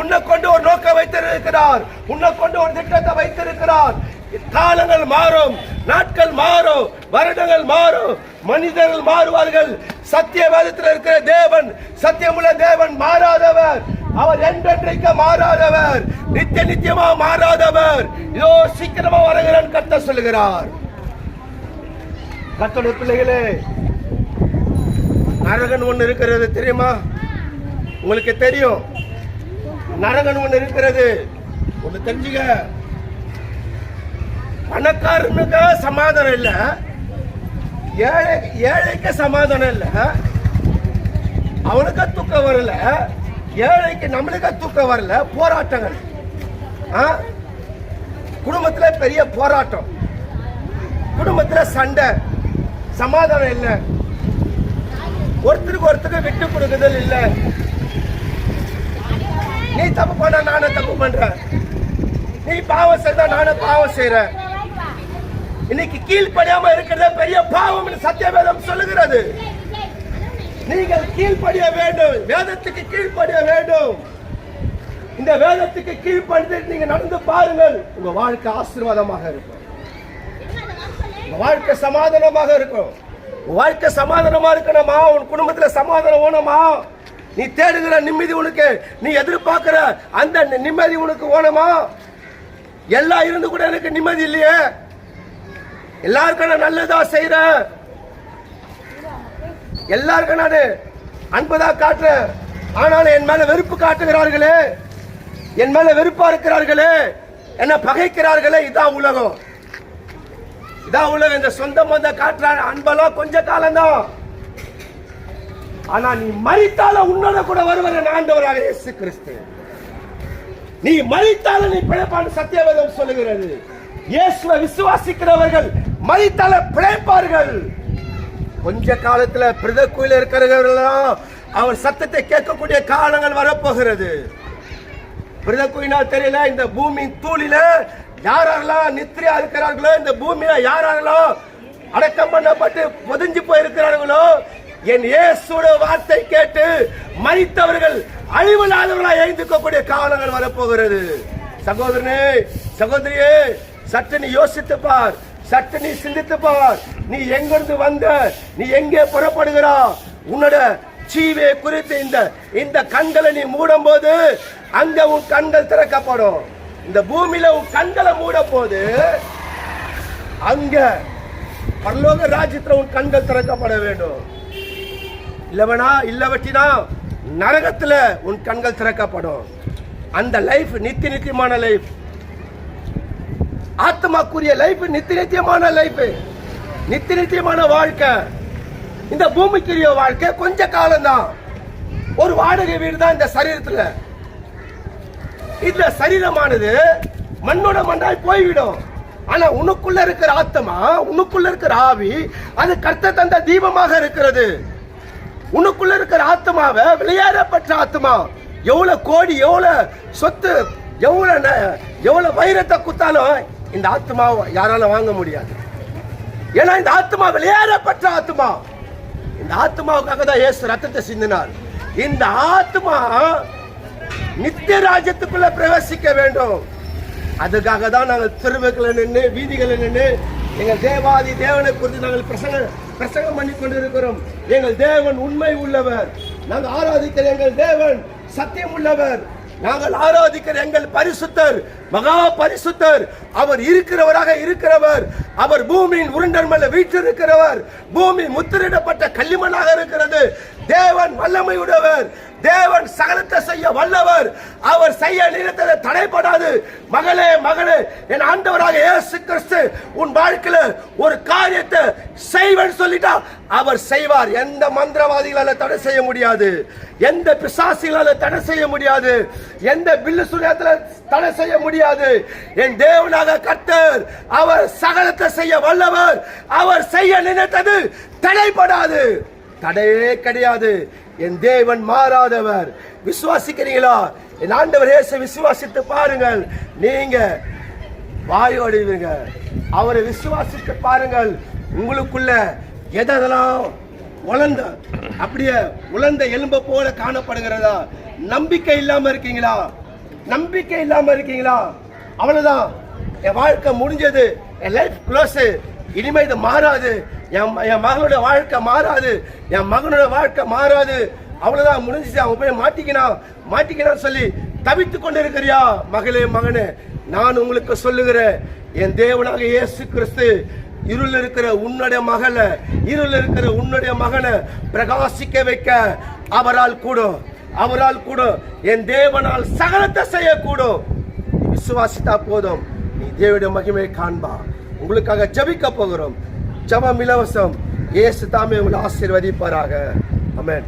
உன்னை கொண்டு ஒரு நோக்கம் வைத்திருக்கிறார். உன்னை கொண்டு ஒரு திட்டத்தை வைத்திருக்கிறார். காலங்கள் மாறும் நாட்கள் மாறும் வருடங்கள் மாறும் மனிதர்கள் மாறுவார்கள். சத்தியவாதத்தில் இருக்கிற தேவன் சத்தியமுள்ள தேவன் மாறாதவர். அவர் என்றென்றைக்கு மாறாதவர். நித்திய நித்தியமா மாறாதவர். இதோ சீக்கிரமா வருகிறான் கத்த சொல்லுகிறார். கத்தோட பிள்ளைகளே நரகன் ஒன்று இருக்கிறது தெரியுமா? உங்களுக்கு தெரியும். நரகன் ஒண்ணு இருக்கிறது. ஒண்ணு தெரிஞ்சுக்க. பணக்காரனுக்கு சமாதானம் இல்ல. ஏழை ஏழைக்கு சமாதானம் இல்ல. அவனுக்கு தூக்கம் வரல. ஏழைக்கு நம்மளுக்கு தூக்கம் வரல. போராட்டங்கள். ஆ? குடும்பத்துல பெரிய போராட்டம். குடும்பத்துல சண்டை. சமாதானம் இல்லை. ஒருத்தருக்கு ஒருத்தருக்கு விட்டு கொடுக்குதல் இல்ல. நீ தப்பு பண்ண நானும் தப்பு பண்றேன். நீ பாவம் செய்தா நானும் பாவம் செய்யறேன் இன்னைக்கு கீழ்படியாம இருக்கிறத பெரிய பாவம் சத்தியவேதம் சொல்லுகிறது. நீங்கள் கீழ்ப்படிய வேண்டும். வேதத்துக்கு கீழ்படிய வேண்டும். இந்த வேதத்துக்கு கீழ்ப்படிந்து நீங்க நடந்து பாருங்கள். உங்க வாழ்க்கை ஆசீர்வாதமாக இருக்கும். உங்க வாழ்க்கை சமாதானமாக இருக்கும். வாழ்க்கை சமாதானமா இருக்கணுமா? உன் குடும்பத்துல சமாதானம் வேணுமா நீ தேடுகிற நிம்மதி உனக்கு நீ எதிர்பார்க்கிற அந்த நிம்மதி உனக்கு ஓனமா எல்லாம் இருந்து கூட எனக்கு நிம்மதி இல்லையே. எல்லாருக்கும் நான் நல்லதா செய்யறேன் எல்லாருக்கும் நான் அன்பதா காட்டுறேன். ஆனாலும் என் மேல வெறுப்பு காட்டுகிறார்களே. என் மேல வெறுப்பா இருக்கிறார்களே. என்ன பகைக்கிறார்களே. இதான் உலகம். இதான் உலகம். இந்த சொந்த மந்த காட்டுற அன்பெல்லாம் கொஞ்ச காலம்தான். ஆனா நீ மறித்தால உன்னோட கூட வருவன் ஆண்டவராக இயேசு கிறிஸ்து. நீ மறித்தால நீ பிழைப்பான்னு சத்தியவேதம் சொல்லுகிறது. இயேசுவை விசுவாசிக்கிறவர்கள் மறித்தால பிழைப்பார்கள். கொஞ்ச காலத்துல பிரத கோயில் இருக்கிறவர்களெல்லாம் அவர் சத்தத்தை கேட்கக்கூடிய காலங்கள் வரப்போகிறது. பிரத கோயினா தெரியல இந்த பூமி தூளில யாரெல்லாம் நித்ரியா இருக்கிறார்களோ இந்த பூமியில யாரெல்லாம் அடக்கம் பண்ணப்பட்டு பொதிஞ்சு போயிருக்கிறார்களோ என் இயேசுட வார்த்தை கேட்டு மறித்தவர்கள் அழிவில்லாதவர்களா எழுந்துக்கக்கூடிய காலங்கள் வரப்போகிறது. சகோதரனே சகோதரியே சற்று நீ யோசித்து பார். சற்று நீ சிந்தித்து பார். நீ எங்கிருந்து வந்த நீ எங்கே புறப்படுகிறா? உன்னோட ஜீவே குறித்து இந்த இந்த கண்களை நீ மூடும் போது அங்க உன் கண்கள் திறக்கப்படும். இந்த பூமியில உன் கண்களை மூட போது அங்க பரலோக ராஜ்யத்தில் உன் கண்கள் திறக்கப்பட வேண்டும். இல்லவனா இல்லவற்றினா நரகத்தில் உன் கண்கள் திறக்கப்படும். அந்த லைஃப் நித்திய நித்தியமான லைஃப் ஆத்மாக்குரிய லைஃப் நித்திய நித்தியமான லைஃப் நித்திய நித்தியமான வாழ்க்கை. இந்த பூமிக்குரிய வாழ்க்கை கொஞ்ச காலம்தான். ஒரு வாடகை வீடு தான் இந்த சரீரத்தில். இந்த சரீரமானது மண்ணோட மண்ணாய் போய்விடும். ஆனா உனக்குள்ள இருக்கிற ஆத்மா உனக்குள்ள இருக்கிற ஆவி அது கர்த்த தந்த தீபமாக இருக்கிறது. உனக்குள்ள இருக்கிற ஆத்மாவை விளையாடப்பட்ட ஆத்மா எவ்வளவு கோடி எவ்வளவு சொத்து எவ்வளவு ந- எவ்வளவு வைரத்தை குத்தாலும் இந்த ஆத்மாவை யாரால வாங்க முடியாது. ஏன்னா இந்த ஆத்மா விளையாடப்பட்ட ஆத்மா இந்த ஆத்மாவுக்காக தான் ஏசு ரத்தத்தை சிந்தினார். இந்த ஆத்மா நித்திய ராஜ்யத்துக்குள்ள பிரவேசிக்க வேண்டும். அதுக்காக தான் நாங்கள் தெருவுகளை நின்று வீதிகளில் நின்று எங்கள் தேவாதி தேவனை குறித்து நாங்கள் பிரசங்க பிரசங்கம் பண்ணி கொண்டிருக்கிறோம். எங்கள் தேவன் உண்மை உள்ளவர். நாங்கள் ஆராதிக்கிற எங்கள் தேவன் சத்தியம் உள்ளவர். நாங்கள் ஆராதிக்கிற எங்கள் பரிசுத்தர் மகா பரிசுத்தர். அவர் இருக்கிறவராக இருக்கிறவர். அவர் பூமியின் உருண்டல் மேல வீற்றிருக்கிறவர். பூமி முத்திரிடப்பட்ட கல்லிமனாக இருக்கிறது. தேவன் வல்லமை உடையவர் தேவன் சகலத்தை செய்ய வல்லவர். அவர் செய்ய நினைத்ததை தடைப்படாது மகளே மகளே என் ஆண்டவராக இயேசு கிறிஸ்து உன் வாழ்க்கையில ஒரு காரியத்தை செய்வன் சொல்லிட்டா அவர் செய்வார். எந்த மந்திரவாதிகளால தடை செய்ய முடியாது. எந்த பிசாசிகளால தடை செய்ய முடியாது. எந்த பில்லு சுழியத்துல தடை செய்ய முடியாது. என் தேவனாக கர்த்தர் அவர் சகலத்தை செய்ய வல்லவர். அவர் செய்ய நினைத்தது தடைப்படாது தடையே கிடையாது. என் தேவன் மாறாதவர். விசுவாசிக்கிறீங்களா என் ஆண்டவர் இயேசு விசுவாசித்து பாருங்கள். நீங்க வாயோடுவீங்க அவரை விசுவாசித்து பாருங்கள். உங்களுக்குள்ள எதெல்லாம் உலர்ந்த அப்படியே உலர்ந்த எலும்ப போல காணப்படுகிறதா? நம்பிக்கை இல்லாம இருக்கீங்களா? நம்பிக்கை இல்லாம இருக்கீங்களா? அவ்வளவுதான். என் வாழ்க்கை முடிஞ்சது. என் லைஃப் க்ளோஸ் இனிமே இது மாறாது. என் என் மகனோட வாழ்க்கை மாறாது. என் மகனோட வாழ்க்கை மாறாது. அவ்வளவுதான் முடிஞ்சிச்சு. அவன் போய் மாட்டிக்கினான். மாட்டிக்கினான்னு சொல்லி தவித்து கொண்டு இருக்கிறியா மகளே மகனே நான் உங்களுக்கு சொல்லுகிறேன். என் தேவனாக இயேசு கிறிஸ்து இருள் இருக்கிற உன்னுடைய மகளை இருள் இருக்கிற உன்னுடைய மகனை பிரகாசிக்க வைக்க அவரால் கூடும். அவரால் கூடும். என் தேவனால் சகலத்தை செய்யக்கூடும். விசுவாசித்தா போதும். நீ தேவனுடைய மகிமை காண்பா. உங்களுக்காக ஜபிக்க போகிறோம். ஜபம் இலவசம். ஏசு தாமே உங்களை ஆசீர்வதிப்பாராக. அமேன்